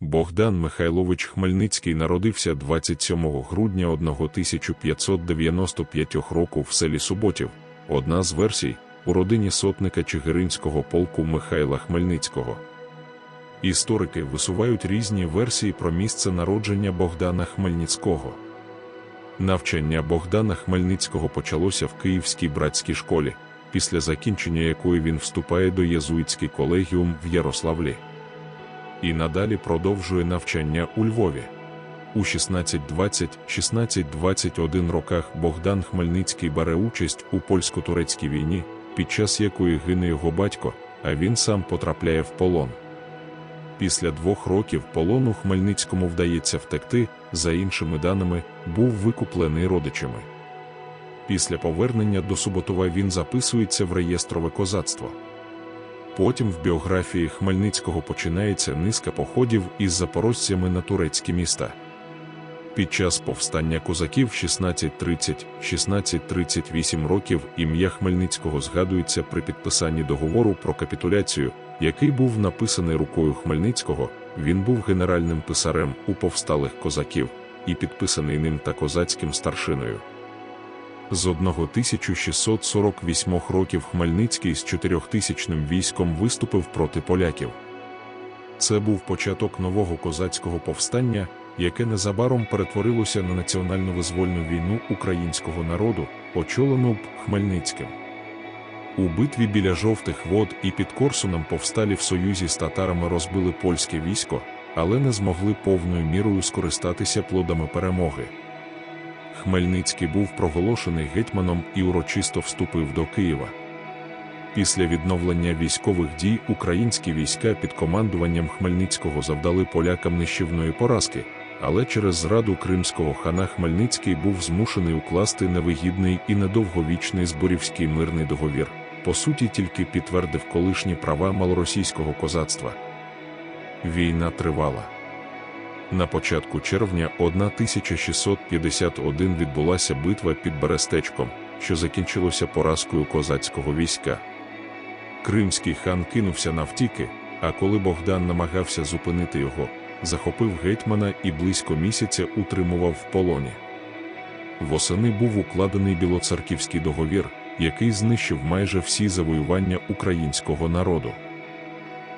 Богдан Михайлович Хмельницький народився 27 грудня 1595 року в селі Суботів. Одна з версій у родині сотника Чигиринського полку Михайла Хмельницького. Історики висувають різні версії про місце народження Богдана Хмельницького. Навчання Богдана Хмельницького почалося в Київській братській школі, після закінчення якої він вступає до єзуїтський колегіум в Ярославлі. І надалі продовжує навчання у Львові. У 1620-1621 роках Богдан Хмельницький бере участь у польсько-турецькій війні, під час якої гине його батько, а він сам потрапляє в полон. Після двох років полону Хмельницькому вдається втекти, за іншими даними, був викуплений родичами. Після повернення до Суботова він записується в реєстрове козацтво. Потім в біографії Хмельницького починається низка походів із запорожцями на турецькі міста. Під час повстання козаків 1630-1638 років ім'я Хмельницького згадується при підписанні договору про капітуляцію, який був написаний рукою Хмельницького, він був генеральним писарем у повсталих козаків і підписаний ним та козацьким старшиною. З 1648 років Хмельницький з 4000-ним військом виступив проти поляків. Це був початок нового козацького повстання, яке незабаром перетворилося на національно-визвольну війну українського народу, очолену б Хмельницьким. У битві біля жовтих вод і під Корсуном повсталі в союзі з татарами розбили польське військо, але не змогли повною мірою скористатися плодами перемоги. Хмельницький був проголошений гетьманом і урочисто вступив до Києва. Після відновлення військових дій українські війська під командуванням Хмельницького завдали полякам нищівної поразки, але через зраду кримського хана Хмельницький був змушений укласти невигідний і недовговічний зборівський мирний договір, по суті, тільки підтвердив колишні права малоросійського козацтва. Війна тривала. На початку червня 1651 відбулася битва під Берестечком, що закінчилося поразкою козацького війська. Кримський хан кинувся навтіки, а коли Богдан намагався зупинити його, захопив гетьмана і близько місяця утримував в полоні. Восени був укладений білоцерківський договір, який знищив майже всі завоювання українського народу.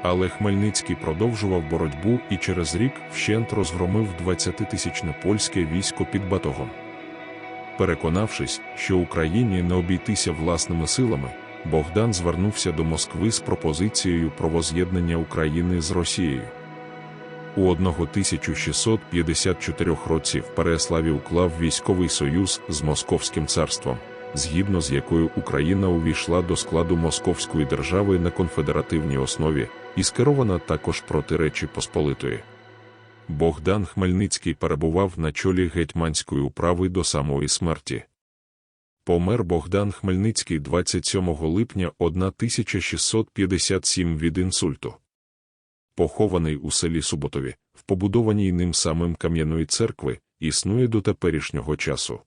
Але Хмельницький продовжував боротьбу і через рік вщент розгромив 20-тисячне польське військо під Батогом. Переконавшись, що Україні не обійтися власними силами, Богдан звернувся до Москви з пропозицією про воз'єднання України з Росією. У 1654 році в Переславі уклав військовий союз з Московським царством, згідно з якою Україна увійшла до складу Московської держави на конфедеративній основі і скерована також проти Речі Посполитої. Богдан Хмельницький перебував на чолі гетьманської управи до самої смерті. Помер Богдан Хмельницький 27 липня 1657 від інсульту. Похований у селі Суботові, в побудованій ним самим кам'яної церкви, існує до теперішнього часу.